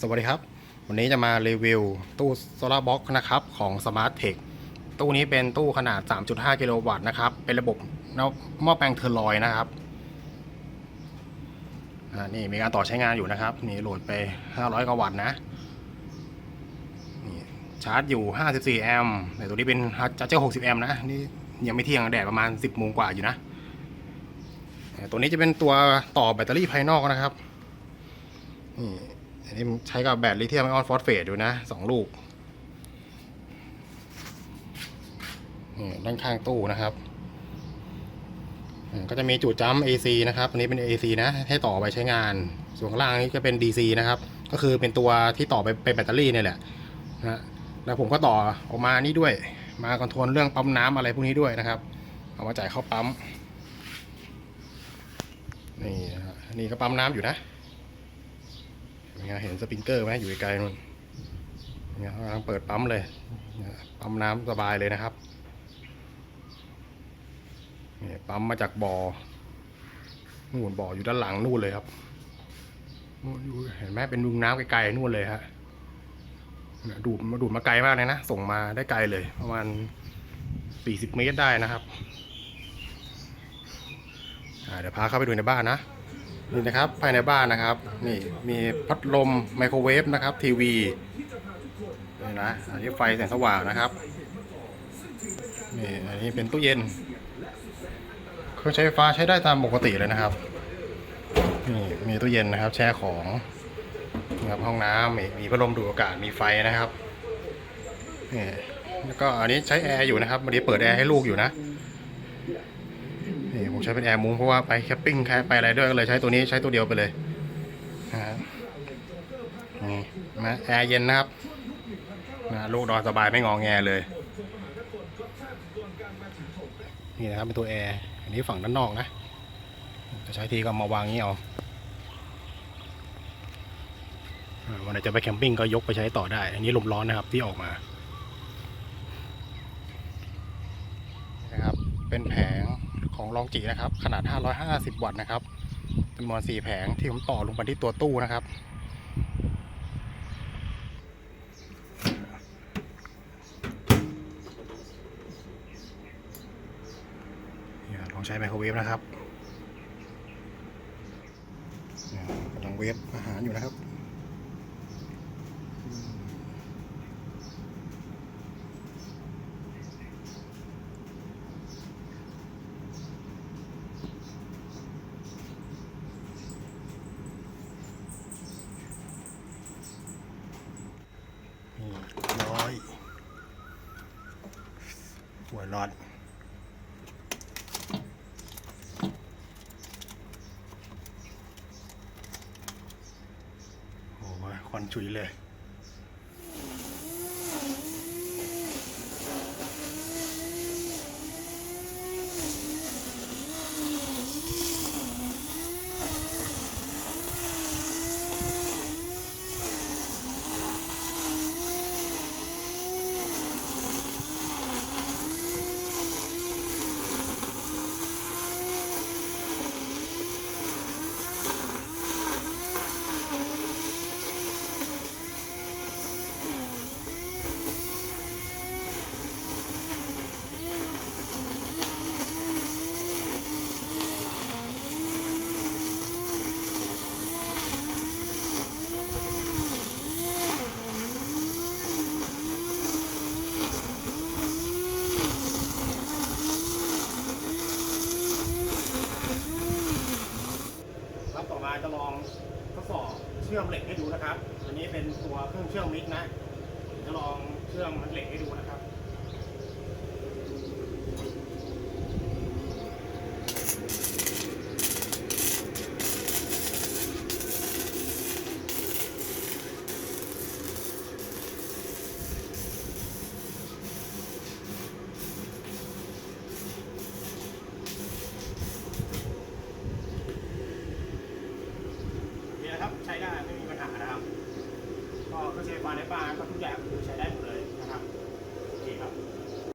สวัสดีครับ วันนี้จะมารีวิวตู้โซลาร์บ็อกนะครับของ Smart Tech ตู้นี้เป็นตู้ขนาด 3.5 กิโลวัตต์นะครับ เป็นระบบหม้อแปลงเทอร์ลอยนะครับนี่มีการต่อใช้งานอยู่นะครับ นี่โหลดไป 500 กว่าวัตต์นะนี่ชาร์จอยู่ 54 แอมป์แต่ตัวนี้เป็นชาร์จเจอร์60 แอมป์นะ นี่ยังไม่เที่ยงแดดประมาณ 10โมงกว่าอยู่นะ ตัวนี้จะเป็นตัวต่อแบตเตอรี่ภายนอกนะครับนี่ อันนี้ใช้กับแบตลิเธียมไอออนฟอสเฟตอยู่นะสองลูกด้านข้างตู้นะครับก็จะมีจุดจัม AC นะครับอันนี้เป็น AC นะ ให้ต่อไปใช้งาน ส่วนข้างล่างนี้จะเป็น DC นะครับ ก็คือเป็นตัวที่ต่อไปเป็นแบตเตอรี่เนี่ยแหละนะแล้วผมก็ต่อออกมานี่ด้วย มาคอนโทรลเรื่องปั๊มน้ำอะไรพวกนี้ด้วยนะครับ เอามาจ่ายเข้าปั๊ม นี่นะฮะนี่ก็ปั๊มน้ำอยู่นะ นไหมเห็นสปริงเกอร์ไหมอยู่ไกลๆนู่นเนี่ยกำลังเปิดปั๊มเลยปั๊มน้ำสบายเลยนะครับนี่ปั๊มมาจากบ่อนู่นบ่ออยู่ด้านหลังนู่นเลยครับอยู่เห็นไหมเป็นดุงน้ำไกลๆนู่นเลยฮะดูดมาดูดมาไกลมากเลยนะส่งมาได้ไกลเลย ประมาณสี่สิบเมตรได้นะครับเดี๋ยวพาเข้าไปดูในบ้านนะ นี่นะครับภายในบ้านนะครับนี่มีพัดลมไมโครเวฟนะครับ ทีวีนี่นะอันนี้ไฟแสงสว่างนะครับนี่อันนี้เป็นตู้เย็นเครื่องใช้ไฟฟ้าใช้ได้ตามปกติเลยนะครับนี่มีตู้เย็นนะครับ แช่ของนะครับห้องน้ำมีมีพัดลมดูดอากาศมีไฟนะครับนี่แล้วก็อันนี้ใช้แอร์อยู่นะครับวันนี้เปิดแอร์ให้ลูกอยู่นะ นี่ผมใช้เป็นแอร์มุ้งเพราะว่าไปแคปปิ้งแคไปอะไรด้วยก็เลยใช้ตัวนี้ใช้ตัวเดียวไปเลยนะครับนี่นะแอร์เย็นนะครับนะลูกนอนสบายไม่งองแงเลย นี่นะครับเป็นตัวแอร์อันนี้ฝั่งด้านนอกนะ จะใช้ทีก็มาวางนี้เอาอ่าวันไหนจะไปแคมปิ้งก็ยกไปใช้ต่อได้ อันนี้ลมร้อนนะครับที่ออกมา นะครับ เป็นแผง ของลองจีนะครับ ขนาด 550 วัตต์นะครับจำนวน 4 แผงที่ผมต่อลงไปที่ตัวตู้นะครับ ลองใช้ไมโครเวฟนะครับกำลังเวฟอาหารอยู่นะครับ นี่ร้ อยหัวร้อนโอ้ยควันชุยเลย จะลองทดสอบเชื่อมเหล็กให้ดูนะครับ อันนี้เป็นตัวเครื่องเชื่อมมิกนะจะลองเชื่อมเหล็กให้ดูนะครับ ก็เข้าใจความได้บ้งก็ทุกอย่าง